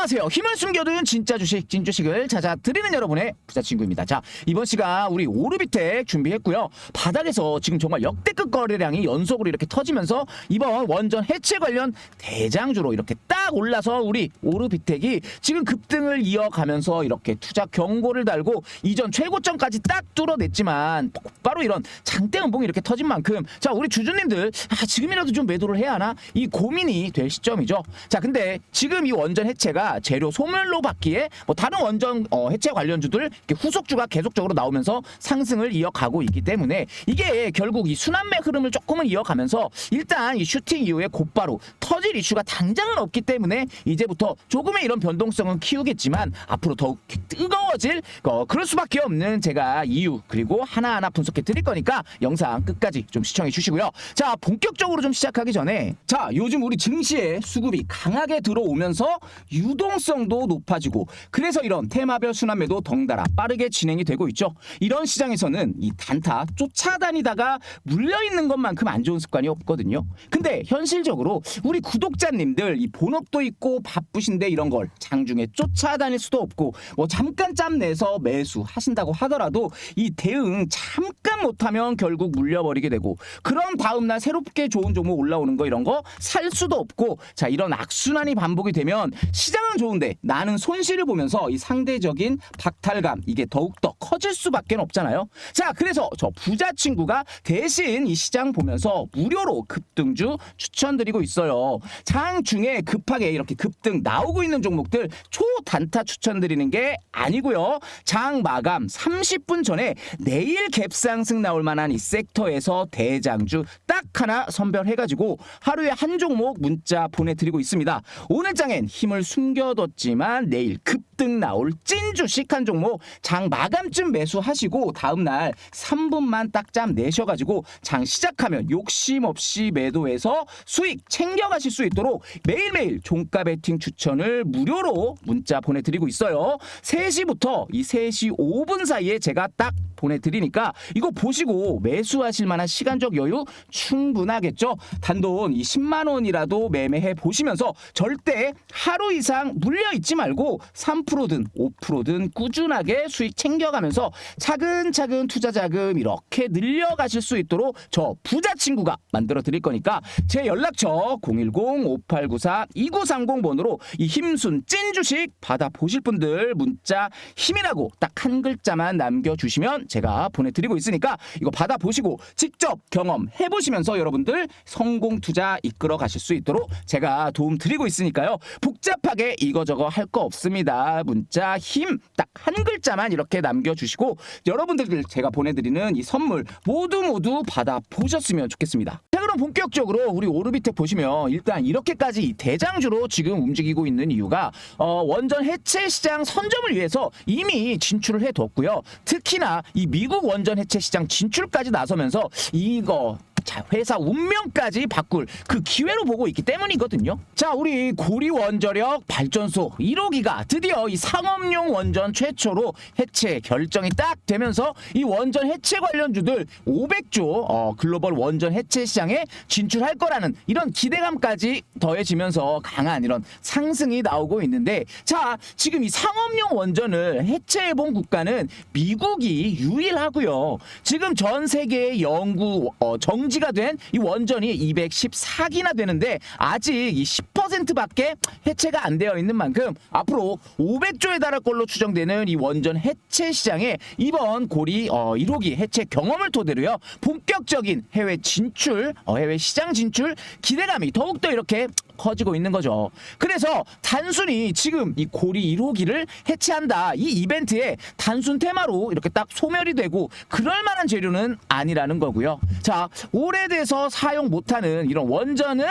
안녕하세요. 힘을 숨겨둔 진짜 주식, 찐주식을 찾아드리는 여러분의 부자친구입니다. 자, 이번 시간 우리 오르비텍 준비했고요. 바닥에서 지금 정말 역대급 거래량이 연속으로 이렇게 터지면서 이번 원전 해체 관련 대장주로 이렇게 딱 올라서 우리 오르비텍이 지금 급등을 이어가면서 이렇게 투자 경고를 달고 이전 최고점까지 딱 뚫어냈지만 바로 이런 장대 음봉이 이렇게 터진 만큼 자, 우리 주주님들 아, 지금이라도 좀 매도를 해야 하나? 이 고민이 될 시점이죠. 자, 근데 지금 이 원전 해체가 재료 소멸로 받기에 뭐 다른 원전 어, 해체 관련주들 후속주가 계속적으로 나오면서 상승을 이어가고 있기 때문에 이게 결국 이 순환매 흐름을 조금은 이어가면서 일단 이 슈팅 이후에 곧바로 터질 이슈가 당장은 없기 때문에 이제부터 조금의 이런 변동성은 키우겠지만 앞으로 더욱 뜨거워질 어, 그럴 수밖에 없는 제가 이유 그리고 하나하나 분석해 드릴 거니까 영상 끝까지 좀 시청해 주시고요. 자 본격적으로 좀 시작하기 전에 자 요즘 우리 증시에 수급이 강하게 들어오면서 유 동성도 높아지고 그래서 이런 테마별 순환매도 덩달아 빠르게 진행이 되고 있죠. 이런 시장에서는 이 단타 쫓아다니다가 물려 있는 것만큼 안 좋은 습관이 없거든요. 근데 현실적으로 우리 구독자님들 이 본업도 있고 바쁘신데 이런 걸 장중에 쫓아다닐 수도 없고 뭐 잠깐 짬 내서 매수 하신다고 하더라도 이 대응 잠깐 못하면 결국 물려버리게 되고 그럼 다음날 새롭게 좋은 종목 올라오는 거 이런 거 살 수도 없고 자 이런 악순환이 반복이 되면 시장은 좋은데 나는 손실을 보면서 이 상대적인 박탈감 이게 더욱더 커질 수밖에 없잖아요. 자 그래서 저 부자 친구가 대신 이 시장 보면서 무료로 급등주 추천드리고 있어요. 장 중에 급하게 이렇게 급등 나오고 있는 종목들 초단타 추천드리는 게 아니고요. 장 마감 30분 전에 내일 갭상승 나올 만한 이 섹터에서 대장주 딱 하나 선별해가지고 하루에 한 종목 문자 보내드리고 있습니다. 오늘 장엔 힘을 숨겨 뒀지만 내일 급 등 나올 찐 주식 한 종목 장 마감쯤 매수하시고 다음날 3분만 딱짬 내셔가지고 장 시작하면 욕심 없이 매도해서 수익 챙겨가실 수 있도록 매일매일 종가 베팅 추천을 무료로 문자 보내드리고 있어요. 3시부터 이 3시 5분 사이에 제가 딱 보내드리니까 이거 보시고 매수하실 만한 시간적 여유 충분하겠죠. 단돈 이 10만 원이라도 매매해 보시면서 절대 하루 이상 물려 있지 말고 3%든 5%든 꾸준하게 수익 챙겨가면서 차근차근 투자 자금 이렇게 늘려가실 수 있도록 저 부자 친구가 만들어 드릴 거니까 제 연락처 010-5894-2930 번호로 이 힘순 찐 주식 받아 보실 분들 문자 힘이라고 딱 한 글자만 남겨주시면 제가 보내드리고 있으니까 이거 받아 보시고 직접 경험해 보시면서 여러분들 성공 투자 이끌어 가실 수 있도록 제가 도움 드리고 있으니까요. 복잡하게 이거저거 할 거 없습니다. 문자 힘 딱 한 글자만 이렇게 남겨주시고 여러분들 제가 보내드리는 이 선물 모두 모두 받아 보셨으면 좋겠습니다. 자 그럼 본격적으로 우리 오르비텍 보시면 일단 이렇게까지 이 대장주로 지금 움직이고 있는 이유가 어, 원전 해체 시장 선점을 위해서 이미 진출을 해뒀고요. 특히나 이 미국 원전 해체 시장 진출까지 나서면서 이거 자, 회사 운명까지 바꿀 그 기회로 보고 있기 때문이거든요. 자, 우리 고리 원자력 발전소 1호기가 드디어 이 상업용 원전 최초로 해체 결정이 딱 되면서 이 원전 해체 관련주들 500조 어, 글로벌 원전 해체 시장에 진출할 거라는 이런 기대감까지 더해지면서 강한 이런 상승이 나오고 있는데 자, 지금 이 상업용 원전을 해체해 본 국가는 미국이 유일하고요. 지금 전 세계의 연구 어, 정 지가 된 이 원전이 214기나 되는데 아직 이 10%밖에 해체가 안 되어 있는 만큼 앞으로 500조에 달할 걸로 추정되는 이 원전 해체 시장에 이번 고리 어, 1호기 해체 경험을 토대로요 본격적인 해외 진출, 어, 해외 시장 진출 기대감이 더욱더 이렇게 커지고 있는 거죠. 그래서 단순히 지금 이 고리 1호기를 해체한다 이 이벤트에 단순 테마로 이렇게 딱 소멸이 되고 그럴 만한 재료는 아니라는 거고요. 자 오래돼서 사용 못하는 이런 원전은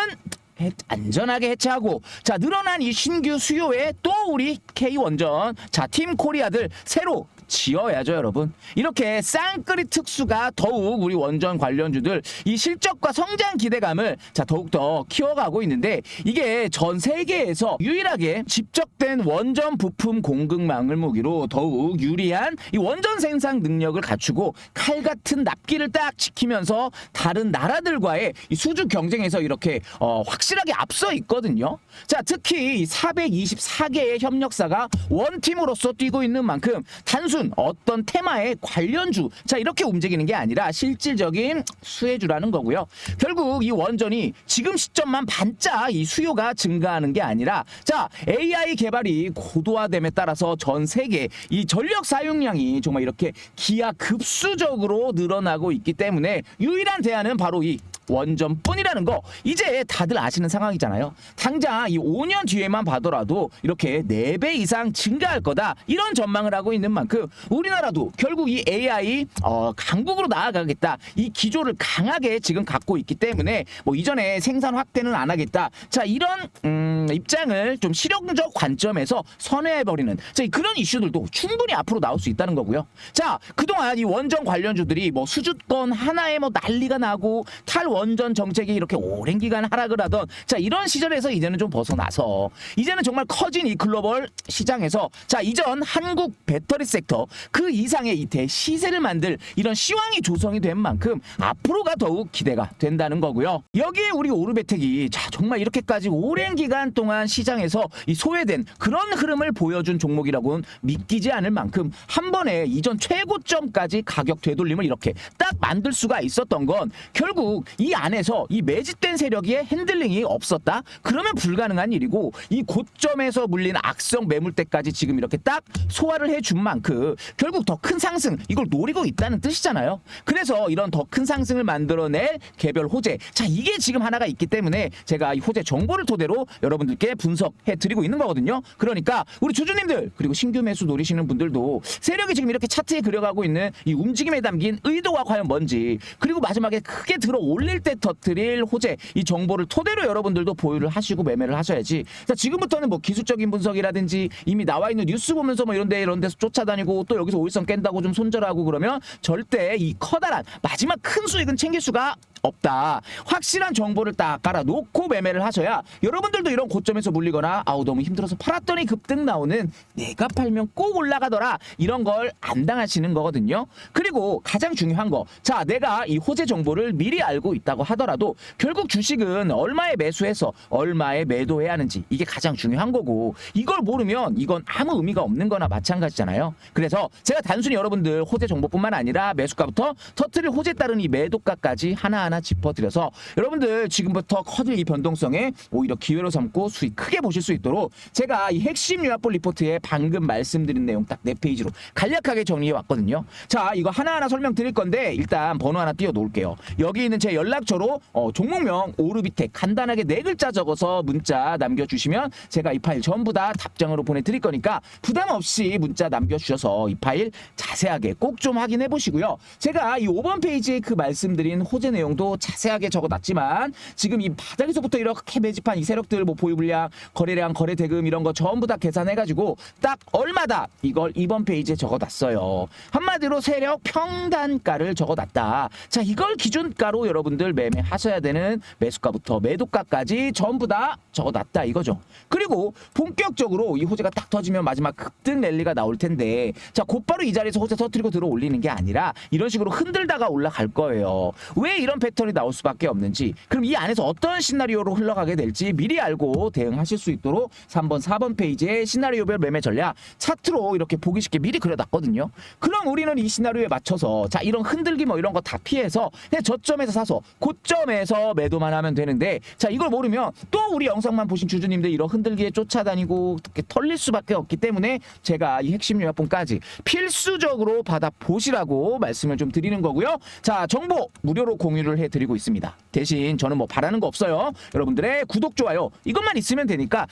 해- 안전하게 해체하고 자 늘어난 이 신규 수요에 또 우리 K 원전 자 팀 코리아들 새로 지어야죠, 여러분. 이렇게 쌍끌이 특수가 더욱 우리 원전 관련주들 이 실적과 성장 기대감을 자 더욱더 키워가고 있는데 이게 전 세계에서 유일하게 집적된 원전 부품 공급망을 무기로 더욱 유리한 이 원전 생산 능력을 갖추고 칼 같은 납기를 딱 지키면서 다른 나라들과의 이 수주 경쟁에서 이렇게 어, 확실하게 앞서 있거든요. 자, 특히 이 424개의 협력사가 원팀으로서 뛰고 있는 만큼 단순 어떤 테마의 관련주 자 이렇게 움직이는 게 아니라 실질적인 수혜주라는 거고요. 결국 이 원전이 지금 시점만 반짝 이 수요가 증가하는 게 아니라 자 AI 개발이 고도화됨에 따라서 전 세계 이 전력 사용량이 정말 이렇게 기하급수적으로 늘어나고 있기 때문에 유일한 대안은 바로 이 원전뿐이라는 거. 이제 다들 아시는 상황이잖아요. 당장 이 5년 뒤에만 봐더라도 이렇게 4배 이상 증가할 거다. 이런 전망을 하고 있는 만큼 우리나라도 결국 이 AI 어, 강국으로 나아가겠다. 이 기조를 강하게 지금 갖고 있기 때문에 뭐 이전에 생산 확대는 안 하겠다. 자 이런 음, 입장을 좀 실용적 관점에서 선회해버리는. 자 그런 이슈들도 충분히 앞으로 나올 수 있다는 거고요. 자 그동안 이 원전 관련주들이 뭐 수주권 하나에 뭐 난리가 나고 탈원 전 정책이 이렇게 오랜 기간 하락을 하던 자 이런 시절에서 이제는 좀 벗어나서 이제는 정말 커진 이 글로벌 시장에서 자 이전 한국 배터리 섹터 그 이상의 이 대시세를 만들 이런 시황이 조성이 된 만큼 앞으로가 더욱 기대가 된다는 거고요. 여기에 우리 오르베텍이 자 정말 이렇게까지 오랜 기간 동안 시장에서 이 소외된 그런 흐름을 보여준 종목이라고는 믿기지 않을 만큼 한 번에 이전 최고점까지 가격 되돌림을 이렇게 딱 만들 수가 있었던 건 결국 이 안에서 이 매집된 세력의 핸들링이 없었다? 그러면 불가능한 일이고 이 고점에서 물린 악성 매물대까지 지금 이렇게 딱 소화를 해준 만큼 결국 더 큰 상승 이걸 노리고 있다는 뜻이잖아요. 그래서 이런 더 큰 상승을 만들어낼 개별 호재 자 이게 지금 하나가 있기 때문에 제가 이 호재 정보를 토대로 여러분들께 분석해 드리고 있는 거거든요. 그러니까 우리 주주님들 그리고 신규 매수 노리시는 분들도 세력이 지금 이렇게 차트에 그려가고 있는 이 움직임에 담긴 의도가 과연 뭔지 그리고 마지막에 크게 들어 올릴 때 터트릴 호재 이 정보를 토대로 여러분들도 보유를 하시고 매매를 하셔야지. 자 지금부터는 뭐 기술적인 분석이라든지 이미 나와 있는 뉴스 보면서 뭐 이런데 이런 데서 쫓아다니고 또 여기서 오일선 깬다고 좀 손절하고 그러면 절대 이 커다란 마지막 큰 수익은 챙길 수가 없다. 확실한 정보를 딱 깔아놓고 매매를 하셔야 여러분들도 이런 고점에서 물리거나 아우 너무 힘들어서 팔았더니 급등 나오는 내가 팔면 꼭 올라가더라 이런 걸 안 당하시는 거거든요. 그리고 가장 중요한 거, 자 내가 이 호재 정보를 미리 알고 있다고 하더라도 결국 주식은 얼마에 매수해서 얼마에 매도해야 하는지 이게 가장 중요한 거고 이걸 모르면 이건 아무 의미가 없는 거나 마찬가지잖아요. 그래서 제가 단순히 여러분들 호재 정보뿐만 아니라 매수가부터 터트릴 호재 따른 이 매도가까지 하나하나 짚어드려서 여러분들 지금부터 커질 이 변동성에 오히려 기회로 삼고 수익 크게 보실 수 있도록 제가 이 핵심 유압볼 리포트에 방금 말씀드린 내용 딱 네 페이지로 간략하게 정리해 왔거든요. 자, 이거 하나하나 설명드릴 건데 일단 번호 하나 띄워 놓을게요. 여기 있는 제 연락 처로 어, 종목명 오르비텍 간단하게 네 글자 적어서 문자 남겨주시면 제가 이 파일 전부 다 답장으로 보내드릴 거니까 부담 없이 문자 남겨주셔서 이 파일 자세하게 꼭 좀 확인해 보시고요. 제가 이 5번 페이지에 그 말씀드린 호재 내용도 자세하게 적어놨지만 지금 이 바닥에서부터 이렇게 매집한 이 세력들 뭐 보유 물량, 거래량, 거래 대금 이런 거 전부 다 계산해가지고 딱 얼마다 이걸 2번 페이지에 적어놨어요. 한마디로 세력 평단가를 적어놨다. 자 이걸 기준가로 여러분들 매매하셔야 되는 매수가부터 매도가까지 전부 다 적어놨다 이거죠. 그리고 본격적으로 이 호재가 딱 터지면 마지막 급등 랠리가 나올 텐데 자 곧바로 이 자리에서 호재 터트리고 들어 올리는 게 아니라 이런 식으로 흔들다가 올라갈 거예요. 왜 이런 패턴이 나올 수밖에 없는지 그럼 이 안에서 어떤 시나리오로 흘러가게 될지 미리 알고 대응하실 수 있도록 3번 4번 페이지에 시나리오별 매매 전략 차트로 이렇게 보기 쉽게 미리 그려놨거든요. 그럼 우리는 이 시나리오에 맞춰서 자 이런 흔들기 뭐 이런 거 다 피해서 저점에서 사서 고점에서 매도만 하면 되는데 자 이걸 모르면 또 우리 영상만 보신 주주님들 이런 흔들기에 쫓아다니고 이렇게 털릴 수밖에 없기 때문에 제가 이 핵심 요약본까지 필수적으로 받아 보시라고 말씀을 좀 드리는 거고요. 자 정보 무료로 공유를 해드리고 있습니다. 대신 저는 뭐 바라는 거 없어요. 여러분들의 구독 좋아요 이것만 있으면 되니까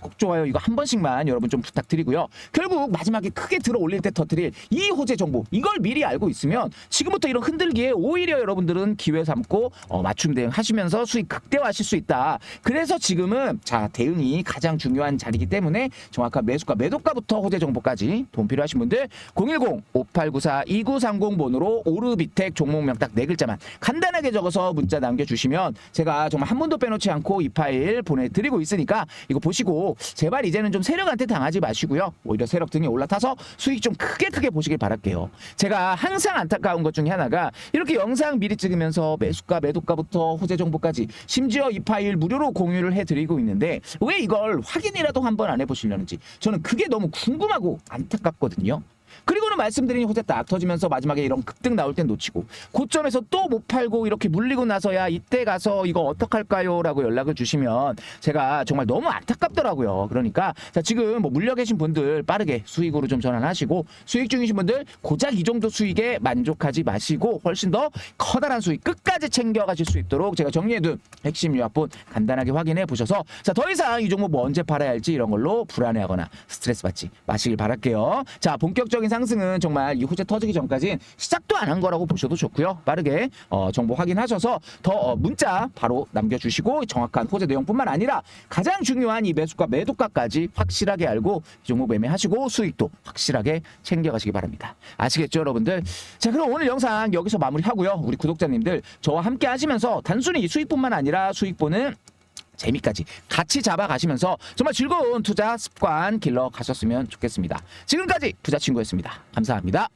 구독 좋아요 이거 한 번씩만 여러분 좀 부탁드리고요. 결국 마지막에 크게 들어 올릴 때 터트릴 이 호재 정보 이걸 미리 알고 있으면 지금부터 이런 흔들기에 오히려 여러분들은 기회 삼고 않고 어, 맞춤 대응 하시면서 수익 극대화하실 수 있다. 그래서 지금은 자 대응이 가장 중요한 자리이기 때문에 정확한 매수가 매도가부터 호재 정보까지 도움 필요하신 분들 010-5894-2930 번호로 오르비텍 종목명 딱 네 글자만 간단하게 적어서 문자 남겨주시면 제가 정말 한 번도 빼놓지 않고 이 파일 보내드리고 있으니까 이거 보시고 제발 이제는 좀 세력한테 당하지 마시고요. 오히려 세력 등이 올라타서 수익 좀 크게 크게 보시길 바랄게요. 제가 항상 안타까운 것 중에 하나가 이렇게 영상 미리 찍으면서 매수 가 매도가부터 호재 정보까지 심지어 이 파일 무료로 공유를 해드리고 있는데 왜 이걸 확인이라도 한번 안 해보시려는지 저는 그게 너무 궁금하고 안타깝거든요. 그리고는 말씀드린 호재 딱 터지면서 마지막에 이런 급등 나올 땐 놓치고 고점에서 또 못 팔고 이렇게 물리고 나서야 이때 가서 이거 어떡할까요? 라고 연락을 주시면 제가 정말 너무 안타깝더라고요. 그러니까 자 지금 뭐 물려 계신 분들 빠르게 수익으로 좀 전환하시고 수익 중이신 분들 고작 이 정도 수익에 만족하지 마시고 훨씬 더 커다란 수익 끝까지 챙겨 가실 수 있도록 제가 정리해둔 핵심 요약본 간단하게 확인해 보셔서 자 더 이상 이 종목 뭐 언제 팔아야 할지 이런 걸로 불안해하거나 스트레스 받지 마시길 바랄게요. 자 본격적인 상승은 정말 이 호재 터지기 전까지는 시작도 안 한 거라고 보셔도 좋고요. 빠르게 어, 정보 확인하셔서 더 어, 문자 바로 남겨주시고 정확한 호재 내용뿐만 아니라 가장 중요한 이 매수가 매도가까지 확실하게 알고 이 종목 매매하시고 수익도 확실하게 챙겨가시기 바랍니다. 아시겠죠, 여러분들? 자, 그럼 오늘 영상 여기서 마무리하고요. 우리 구독자님들 저와 함께 하시면서 단순히 이 수익뿐만 아니라 수익 보는 재미까지 같이 잡아가시면서 정말 즐거운 투자 습관 길러 가셨으면 좋겠습니다. 지금까지 부자친구였습니다. 감사합니다.